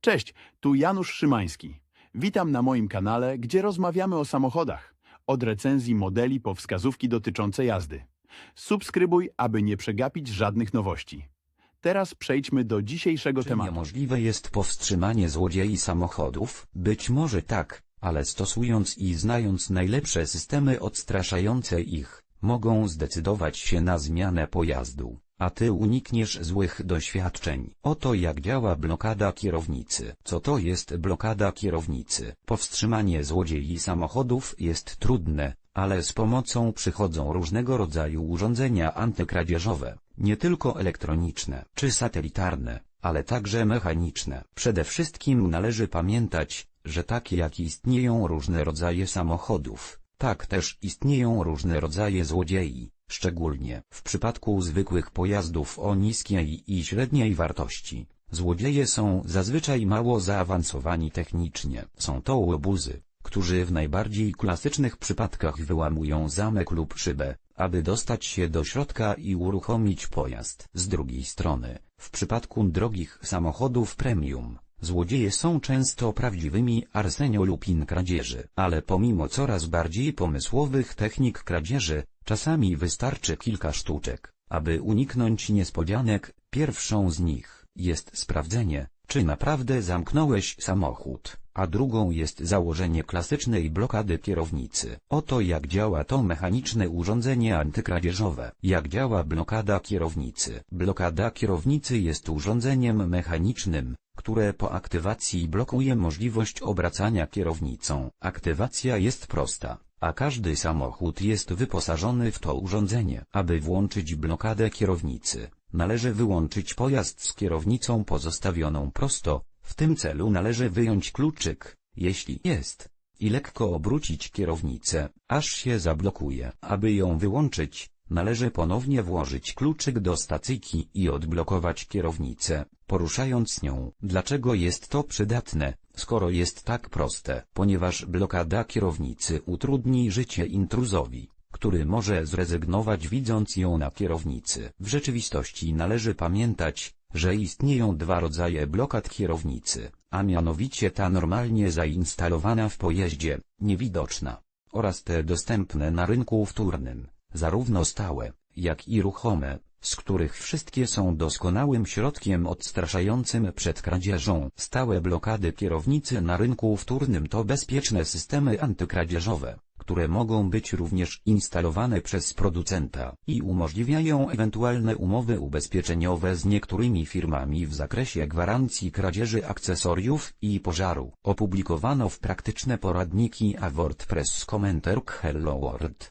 Cześć, tu Janusz Szymański. Witam na moim kanale, gdzie rozmawiamy o samochodach. Od recenzji modeli po wskazówki dotyczące jazdy. Subskrybuj, aby nie przegapić żadnych nowości. Teraz przejdźmy do dzisiejszego Czy tematu. niemożliwe jest powstrzymanie złodziei samochodów? Być może tak, ale stosując i znając najlepsze systemy odstraszające ich, mogą zdecydować się na zmianę pojazdu, a ty unikniesz złych doświadczeń. Oto jak działa blokada kierownicy. Co to jest blokada kierownicy? Powstrzymanie złodziei samochodów jest trudne, ale z pomocą przychodzą różnego rodzaju urządzenia antykradzieżowe, nie tylko elektroniczne czy satelitarne, ale także mechaniczne. Przede wszystkim należy pamiętać, że tak jak istnieją różne rodzaje samochodów, tak też istnieją różne rodzaje złodziei, szczególnie w przypadku zwykłych pojazdów o niskiej i średniej wartości. Złodzieje są zazwyczaj mało zaawansowani technicznie. Są to łobuzy, którzy w najbardziej klasycznych przypadkach wyłamują zamek lub szybę, aby dostać się do środka i uruchomić pojazd. Z drugiej strony, w przypadku drogich samochodów premium, złodzieje są często prawdziwymi arseniolupin kradzieży. Ale pomimo coraz bardziej pomysłowych technik kradzieży, czasami wystarczy kilka sztuczek, aby uniknąć niespodzianek. Pierwszą z nich jest sprawdzenie, czy naprawdę zamknąłeś samochód, a drugą jest założenie klasycznej blokady kierownicy. Oto jak działa to mechaniczne urządzenie antykradzieżowe. Jak działa blokada kierownicy? Blokada kierownicy jest urządzeniem mechanicznym, które po aktywacji blokuje możliwość obracania kierownicą. Aktywacja jest prosta, a każdy samochód jest wyposażony w to urządzenie. Aby włączyć blokadę kierownicy, należy wyłączyć pojazd z kierownicą pozostawioną prosto, w tym celu należy wyjąć kluczyk, jeśli jest, i lekko obrócić kierownicę, aż się zablokuje. Aby ją wyłączyć, należy ponownie włożyć kluczyk do stacyjki i odblokować kierownicę, poruszając nią. Dlaczego jest to przydatne, skoro jest tak proste? Ponieważ blokada kierownicy utrudni życie intruzowi który może zrezygnować widząc ją na kierownicy. W rzeczywistości należy pamiętać, że istnieją dwa rodzaje blokad kierownicy, a mianowicie ta normalnie zainstalowana w pojeździe, niewidoczna, oraz te dostępne na rynku wtórnym, zarówno stałe, jak i ruchome, z których wszystkie są doskonałym środkiem odstraszającym przed kradzieżą. Stałe blokady kierownicy na rynku wtórnym to bezpieczne systemy antykradzieżowe, które mogą być również instalowane przez producenta i umożliwiają ewentualne umowy ubezpieczeniowe z niektórymi firmami w zakresie gwarancji kradzieży akcesoriów i pożaru. Opublikowano w praktyczne poradniki a WordPress Commenter Hello World.